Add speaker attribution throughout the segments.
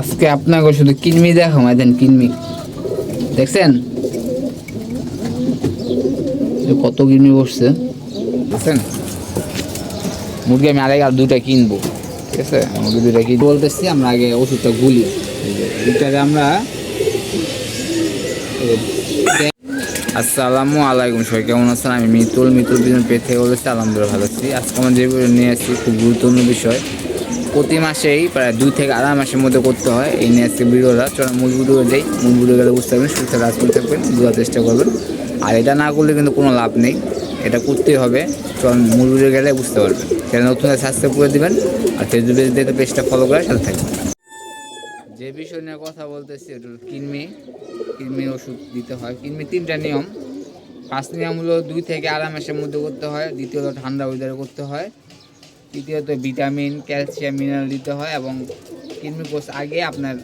Speaker 1: আজকে আপনাকে শুধু কিনমি দেখো মাইদেন কিনমি। দেখছেন? কত কিনমি বসছে। দেখছেন? মুরগি আমি আগে আর দুটা কিনবো। ঠিক আছে? মুরগি দুটা কিনবো বলতেছি, আমরা আগে ওষুধটা গুলি। এটারে আমরা আসসালামু আলাইকুম, সবাই কেমন আছেন? আমি মিতুল মিতুল বিজন পে থেকে বলেছি, আলহামদুলিল্লাহ ভালো আছি। আজকে আমরা যে নিয়ে আসছি, খুব গুরুত্বপূর্ণ বিষয়। প্রতি মাসেই প্রায় দুই থেকে আড়াই মাসের মধ্যে করতে হয়। এই নিয়ে আজকে ভিডিওটা। চলো মূল ভিডিও যাই। মূল ভিডিও গেলে বুঝতে পারবেন, সুস্থ রাজ করে থাকবেন, বোঝার চেষ্টা করবেন। আর এটা না করলে কিন্তু কোনো লাভ নেই। এটা করতেই হবে। চল মূল ভিডিও গেলে বুঝতে পারবেন। চ্যানেল নতুন সাবস্ক্রাইব করে দিবেন আর ফেসবুক পেজে পেজটা ফলো করে সাথে থাকবেন। যে বিষয় নিয়ে কথা বলতেছি হলো কিডনি কিডনির ওষুধ দিতে হয়। কিডনি তিনটা নিয়ম। ফার্স্ট নিয়ম হলো দুই থেকে আড়াই মাসের মধ্যে করতে হয়। দ্বিতীয়ত ঠান্ডা ওয়েদারে করতে হয়। তৃতীয়ত ভিটামিন ক্যালসিয়াম মিনারেল দিতে হয় এবং কিডনি কোষ আগে আপনার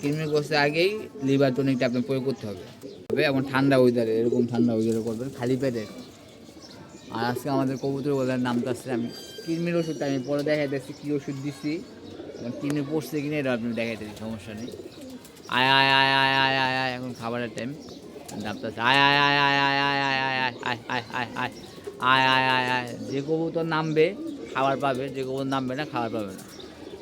Speaker 1: কিডনি কোষের আগেই লিভার টনিকটা আপনার প্রয়োগ করতে হবে হবে এবং ঠান্ডা ওয়েদারে এরকম ঠান্ডা ওয়েদারে করবেন খালি পেটে আর আজকে আমাদের কবুতর বলার নামটা আসছে আমি কিডনির ওষুধটা আমি পরে দেখাই দিচ্ছি কী ওষুধ দিচ্ছি এবং কিডনি পড়ছে কিনা এটা আপনি দেখাই দিচ্ছি সমস্যা নেই আয় আয় আয় আয় আয় আয় আয় এখন খাবারের টাইম নামটা আয় আয় আয় আয় আয় আয় আয় আয় আয় আয় আয় আয় আয় আয় আয় যে কবুতর নামবে খাবার পাবে যে কবুতর নামবে না খাবার পাবে না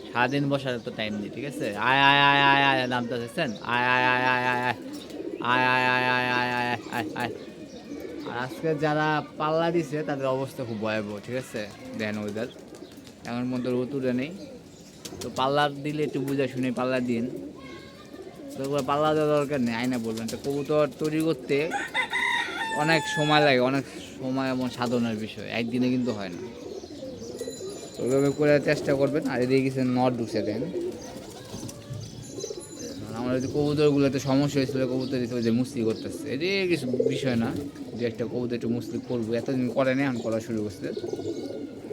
Speaker 1: সারাদিন বসার তো টাইম নেই ঠিক আছে আয় আয় আয় আয় আয় নামটা আসছেন আয় আয় আয় আয় আয় আয় আয় আয় আয় আয় আয় আয় আয় আয় আর আজকে যারা পাল্লা দিছে তাদের অবস্থা খুব ভয়াবহ ঠিক আছে দেন ওদের এমন মধ্যে রতুরে নেই তো পাল্লা দিলে একটু বুঝে শুনে পাল্লা দিন তো পাল্লা দেওয়ার দরকার নেই আয়না বলবেন তো কবুতর তৈরি করতে অনেক সময় লাগে অনেক সময় এবং সাধনার বিষয়, একদিনে কিন্তু হয় না। ওইভাবে করে চেষ্টা করবেন, আর এদিকে কিছু নট ঢুকছে দেন আমার যে কবুতরগুলোতে সমস্যা হয়েছিল, কবুতর দিতে যে মুসলি করতেছে এটি কিছু বিষয় না, যে একটা কবুতর একটু মুসলি করব, এতদিন করে না এখন করা শুরু করছে।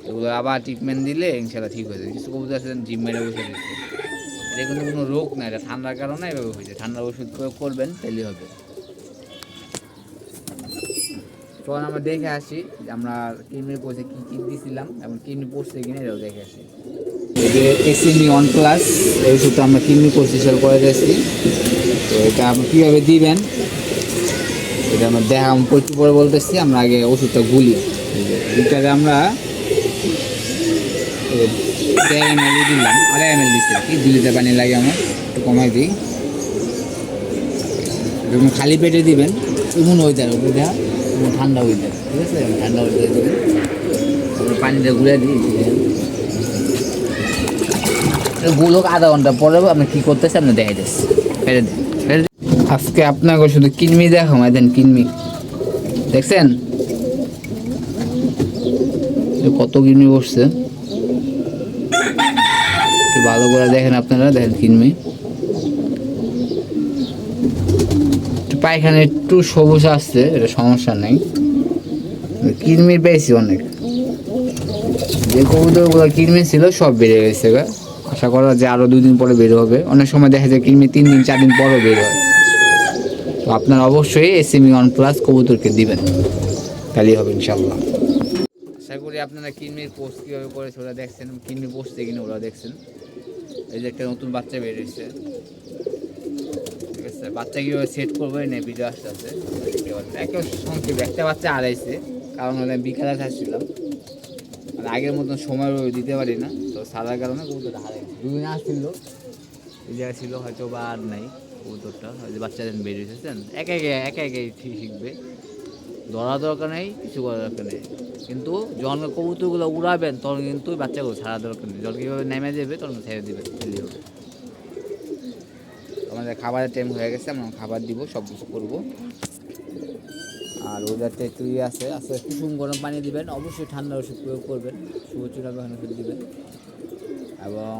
Speaker 1: এগুলো আবার ট্রিটমেন্ট দিলে ইনশাল্লাহ ঠিক হয়ে যাবে। কিছু কবুতর আছে জিম মেরে বসে দিচ্ছে। এটা কিন্তু কোনো রোগ না, এটা ঠান্ডার কারণে এভাবে হয়েছে। ঠান্ডার ওষুধ প্রয়োগ করবেন তাহলেই হবে। তখন আমরা দেখে আসি যে আমরা কিডনির পড়ছে কী কী দিয়েছিলাম এবং কিডনি পড়ছে কিনা এটাও দেখে আসি। এক্সিনি ওয়ান প্লাস এই ওষুধটা আমরা কিডনি কোর্স হিসেবে করে দিয়েছি। তো এটা আপনি কীভাবে দিবেন? এটা আমরা দেখা একটু পরে বলতেছি, আমরা আগে ওষুধটা গুলি। এটাকে আমরা দেড় এম এল দিলাম, আড়াই এম এল দিচ্ছি আর কি দু লিটার পানি লাগে আমার, একটু কমাই দিই। খালি পেটে দিবেন এমন ওয়েদার ওইটা এমন ঠান্ডা ওয়েদার ঠিক আছে? ঠান্ডা ওয়েদারে দিবেন পানিটা ঘুরে দিই গুলোক আধা ঘণ্টা পরে আপনি কি করতেছে আপনি দেখাই দিচ্ছি। ফেরে দেন। আজকে আপনাকে শুধু কিনমি দেখো মাইদেন কিনমি। দেখছেন? কত কিনমি বসছে। ভালো করে দেখেন আপনারা, দেখেন কিনমি। পায়খানা একটু সবুজ আসছে এটা সমস্যা নেই। কিনমির পেয়েছি অনেক। যে কবুতরগুলো কিনমি ছিল, সব বেড়ে গেছে গা। আশা করা যে আরও দুদিন পরে বের হবে। অনেক সময় দেখা যায় কিনমি তিন দিন, চার দিন পরও বের হয়। তো আপনার অবশ্যই এসএমই ওয়ান প্লাস কবুতরকে দিবেন। তাহলেই হবে ইনশাল্লাহ আশা করি আপনারা কিনমির পোস্ট কীভাবে করেছে ওরা দেখছেন কিনমি পোস্টে কিনে ওরা দেখছেন। এই যে একটা নতুন বাচ্চা বেরিয়েছে বাচ্চা কীভাবে সেট করবে না ভিডিও আসতে আছে একেবারে সংক্ষেপে, একটা বাচ্চা হারাইছে, কারণ হলে বিকালে আসছিলাম। মানে আগের মতন সময় দিতে পারি না, তো সারার কারণে কবুতরটা হারাই দুদিন আসছিল এই জায়গায় ছিল হয়তো বা আর নাই কবুতরটা হয়তো বাচ্চাদের বেরিয়ে এসেছেন একে একে একে একে ঠিক শিখবে। ধরা দরকার নেই, কিছু করার দরকার নেই। কিন্তু যখন কবুতরগুলো উড়াবেন, তখন কিন্তু বাচ্চাগুলো ছাড়া দরকার নেই। জল কীভাবে নেমে যাবে, তখন ছেড়ে দেবে ছেড়ে হবে আমাদের খাবারের টাইম হয়ে গেছে, আমরা খাবার দিব সব কিছু করব। আর ওদেরটা একটু ইয়ে আছে আস্তে কুসুম গরম পানি দিবেন, অবশ্যই ঠান্ডা ওষুধ প্রয়োগ করবেন শুভচূড়া গহন ওষুধ দিবেন। এবং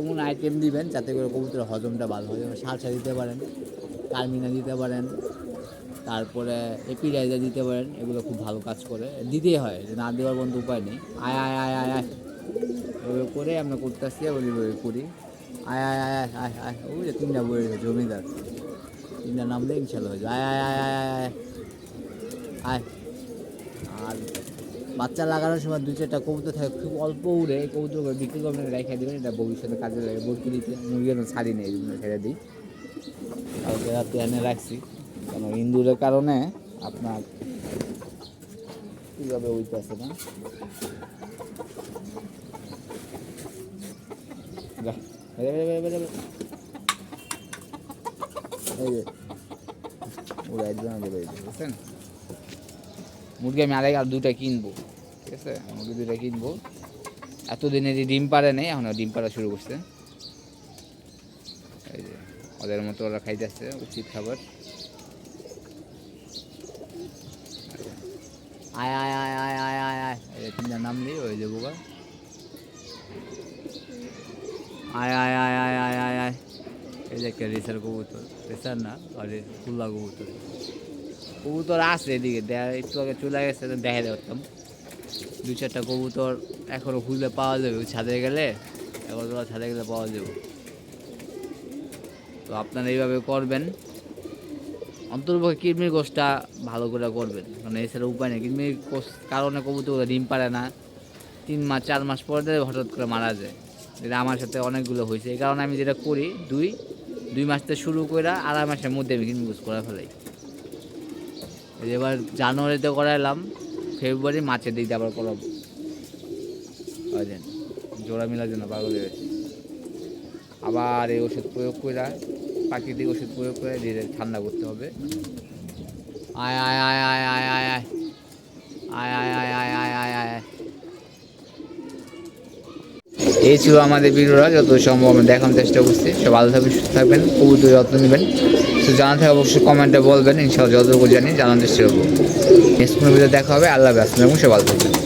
Speaker 1: এমন আইটেম দিবেন যাতে করে কবুতরের হজমটা ভালো হয়, যেমন সালসা দিতে পারেন কার্মিনা দিতে পারেন, তারপরে এপিরাইজার দিতে পারেন, এগুলো খুব ভালো কাজ করে। দিতেই হয় না দেওয়ার বন্ধু উপায় নেই। আয় আয় আয় আয় আয়। করে আমরা করতে আসছি এবং এইভাবে করি। আয় আয় আয় আয় আয় আয়। ওই যে তিনটা বই জমিদার। তিনটা নামলে ইনশাল্লাহ হয়ে যাবে আয় আয় আয় আয় আয় আয়। আর বাচ্চা লাগানোর সময় দু চারটা কবুতর থাকে, খুব অল্প উড়ে এই কবুতরগুলো বিক্রি করে রেখে দেবেন, এটা ভবিষ্যতে কাজে লাগে। বরকি দিতে মুরগি যেন ছাড়ি নেই এগুলো ছেড়ে দিই। কালকে রাতে এনে রাখছি। কেন, ইন্দুরের কারণে আপনার কীভাবে উঠতেছে না? এই যে, উড়াই দিলাম, এই যে বুঝছেন? মুরগি আমি আরেক আর দুটা কিনবো ঠিক আছে মুরগি দুটা কিনবো এতদিনে যে ডিম পারে নেই এখন ডিম পাড়া শুরু করছে এই যে ওদের মতো ওরা খাইতেছে উচিত খাবার আয় আয় আয় আয় আয় আয় আয় এই তিনটা নাম দিই ওই যে বুবা আয় আয় আয় আয় আয় আয় আয় এই যে রেসার কবুতর রেসার না আরে খুল্লা কবুতর কবুতর আছে এদিকে একটু আগে চলে গেছে দেখা দেখতাম দু চারটা কবুতর এখনও খুঁজলে পাওয়া যাবে ছাদে গেলে এগারোতলা ছাদে গেলে পাওয়া যাবে তো আপনারা এইভাবে করবেন অন্তর্পক্ষে কিডনির কোষটা ভালো করে করবেন মানে এছাড়া উপায় নেই কিডনির কোষ কারণে কবুতরগুলো ডিম পারে না তিন মাস চার মাস পর হঠাৎ করে মারা যায় যেটা আমার সাথে অনেকগুলো হয়েছে এই কারণে আমি যেটা করি দুই দুই মাস থেকে শুরু করে আড়াই মাসের মধ্যে আমি কিডনি কোষ করে ফেলাই এবার জানুয়ারিতে করাইলাম ফেব্রুয়ারি মার্চের দিকে আবার করাবো জোড়া মেলার জন্য পাগল হয়ে গেছে আবার এই ওষুধ প্রয়োগ করে প্রাকৃতিক ওষুধ প্রয়োগ করে ধীরে ঠান্ডা করতে হবে আয় আয় আয় আয় আয় আয় আয় আয় আয় আয় আয় আয় আয় আয় এই ছিল আমাদের ভিডিওটা যত সম্ভব আমরা দেখানোর চেষ্টা করছি। সব ভালো থাকবেন, সুস্থ থাকবেন, কবুতর যত্ন নেবেন। তো জানা থাকে অবশ্যই কমেন্টে বলবেন, ইনশাআল্লাহ যতটুকু জানি জানার চেষ্টা করব। নেক্সট কোনো ভিডিও দেখা হবে, আল্লাহ হাফেজ। এবং সে ভালো থাকবেন।